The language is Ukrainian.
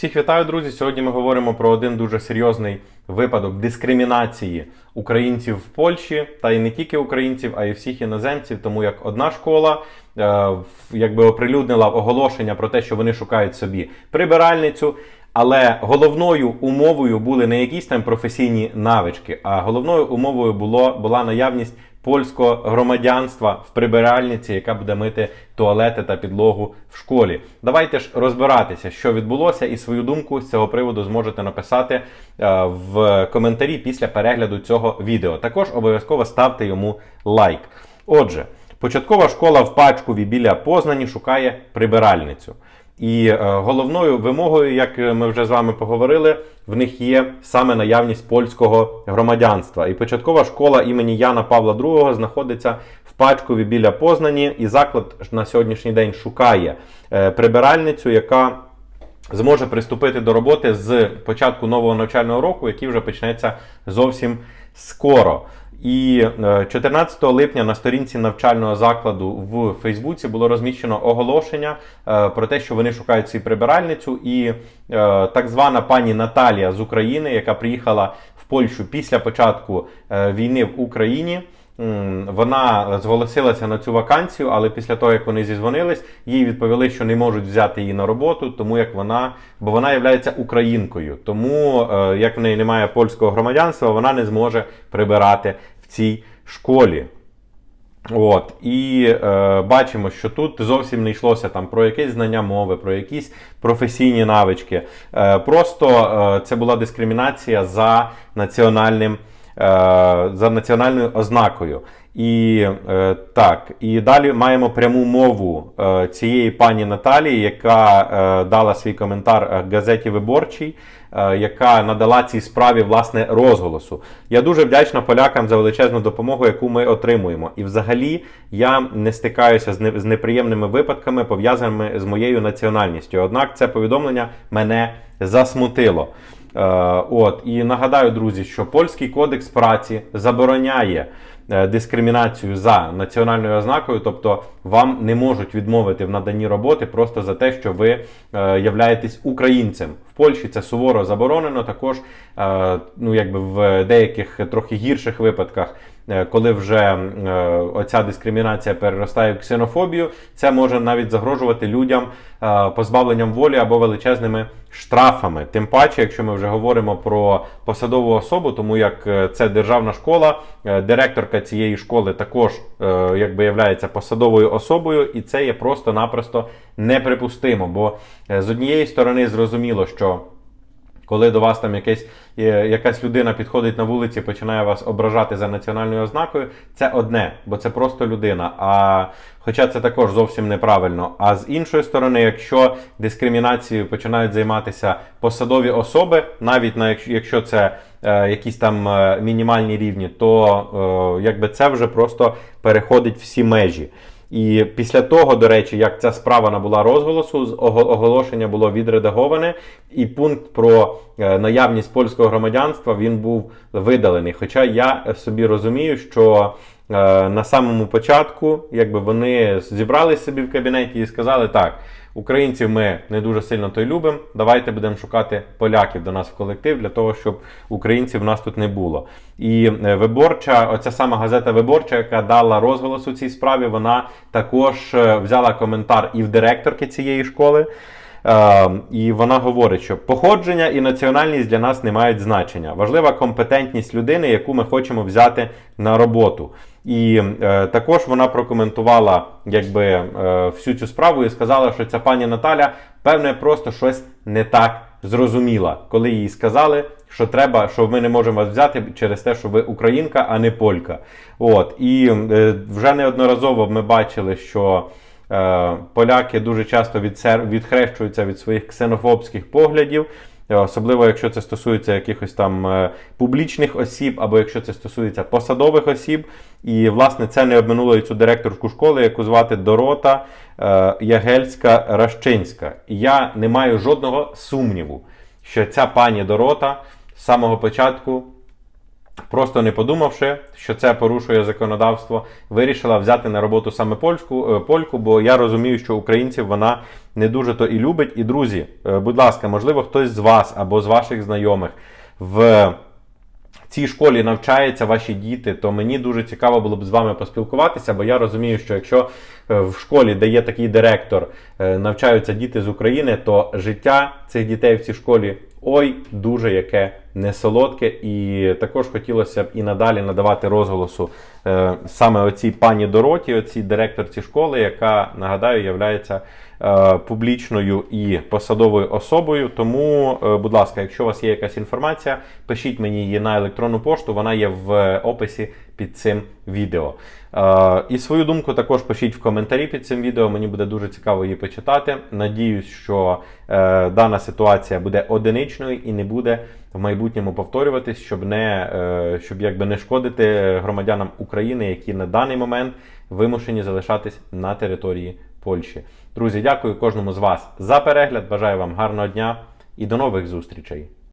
Всіх вітаю, друзі! Сьогодні ми говоримо про один дуже серйозний випадок дискримінації українців в Польщі, та й не тільки українців, а й всіх іноземців, тому як одна школа е, якби оприлюднила оголошення про те, що вони шукають собі прибиральницю. Але головною умовою були не якісь там професійні навички, а головною умовою було, була наявність польського громадянства в прибиральниці, яка буде мити туалети та підлогу в школі. Давайте ж розбиратися, що відбулося, і свою думку з цього приводу зможете написати е, в коментарі після перегляду цього відео. Також обов'язково ставте йому лайк. Отже, початкова школа в Пачкові біля Познані шукає прибиральницю. І е, головною вимогою, як ми вже з вами поговорили, в них є саме наявність польського громадянства. І початкова школа імені Яна Павла II знаходиться в Пачкові біля Познані, і заклад на сьогоднішній день шукає е, прибиральницю, яка зможе приступити до роботи з початку нового навчального року, який вже почнеться зовсім скоро. І е, 14 липня на сторінці навчального закладу в Фейсбуці було розміщено оголошення е, про те, що вони шукають цю прибиральницю, і е, так звана пані Наталія з України, яка приїхала в Польщу після початку е, війни в Україні. Вона зголосилася на цю вакансію, але після того, як вони зізвонились, їй відповіли, що не можуть взяти її на роботу, тому як вона, бо вона є українкою. Тому е, як в неї немає польського громадянства, вона не зможе прибирати в цій школі. От і е, бачимо, що тут зовсім не йшлося там про якесь знання мови, про якісь професійні навички. Е, просто е, це була дискримінація за національним. Е, За національною ознакою. І е, так, і далі маємо пряму мову е, цієї пані Наталії, яка дала свій коментар газеті Виборчій, яка надала цій справі власне розголосу. Я дуже вдячна полякам за величезну допомогу, яку ми отримуємо. І взагалі я не стикаюся з неприємними випадками, пов'язаними з моєю національністю. Однак це повідомлення мене засмутило. Е, от і нагадаю, друзі, що польський кодекс праці забороняє е, дискримінацію за національною ознакою, тобто вам не можуть відмовити в наданні роботи просто за те, що ви е, являєтесь українцем. В Польщі це суворо заборонено. Також ну якби в деяких трохи гірших випадках. Е, Коли вже е, оця дискримінація переростає в ксенофобію, це може навіть загрожувати людям е, позбавленням волі або величезними штрафами. Тим паче, якщо ми вже говоримо про посадову особу, тому як це державна школа, директорка цієї школи також якби являється посадовою особою, і це є просто-напросто неприпустимо. Бо з однієї сторони зрозуміло, що коли до вас там якесь, якась людина підходить на вулиці, починає вас ображати за національною ознакою, це одне, бо це просто людина. А хоча це також зовсім неправильно. А з іншої сторони, якщо дискримінацією починають займатися посадові особи, навіть на якщо це е, якісь там е, мінімальні рівні, то е, якби це вже просто переходить всі межі. І після того, до речі, як ця справа набула розголосу, оголошення було відредаговане, і пункт про е, наявність польського громадянства він був видалений. Хоча я собі розумію, що на самому початку, якби вони зібрались собі в кабінеті і сказали так. Українців ми не дуже сильно то й любимо. Давайте будемо шукати поляків до нас в колектив для того, щоб українців в нас тут не було. І е, виборча, оця сама газета Виборча, яка дала розголос у цій справі, вона також е, взяла коментар і в директорки цієї школи. Е, і вона говорить, що походження і національність для нас не мають значення. Важлива компетентність людини, яку ми хочемо взяти на роботу. І е, також вона прокоментувала якби, е, всю цю справу і сказала, що ця пані Наталя, певне, просто щось не так зрозуміла, коли їй сказали, що треба, що ми не можемо вас взяти через те, що ви українка, а не полька. От і е, вже неодноразово ми бачили, що. Е, Поляки дуже часто відхрещуються від своїх ксенофобських поглядів, е, особливо якщо це стосується якихось там е, публічних осіб, або якщо це стосується посадових осіб. І власне це не обминуло і цю директорку школи, яку звати Дорота Ягельська Ращинська. І я не маю жодного сумніву, що ця пані Дорота з самого початку просто не подумавши, що це порушує законодавство, вирішила взяти на роботу саме польську е, польку, бо я розумію, що українців вона не дуже то і любить. І друзі, е, будь ласка, можливо, хтось з вас або з ваших знайомих в цій школі навчаються ваші діти, то мені дуже цікаво було б з вами поспілкуватися, бо я розумію, що якщо е, в школі, де є такий директор, навчаються діти з України, то життя цих дітей в цій школі ой, дуже яке несолодке. І також хотілося б і надалі надавати розголосу е, саме оцій пані Дороті, оцій директорці школи, яка нагадаю, являється е, публічною і посадовою особою. Тому, е, будь ласка, якщо у вас є якась інформація, пишіть мені її на електронну пошту, вона є в описі під цим відео. Е, І свою думку також пишіть в коментарі під цим відео. Мені буде дуже цікаво її почитати. Надіюсь, що е, дана ситуація буде одиничною і не буде в майбутньому повторюватись, щоб не е, щоб якби не шкодити громадянам України, які на даний момент вимушені залишатись на території Польщі. Друзі, дякую кожному з вас за перегляд. Бажаю вам гарного дня і до нових зустрічей.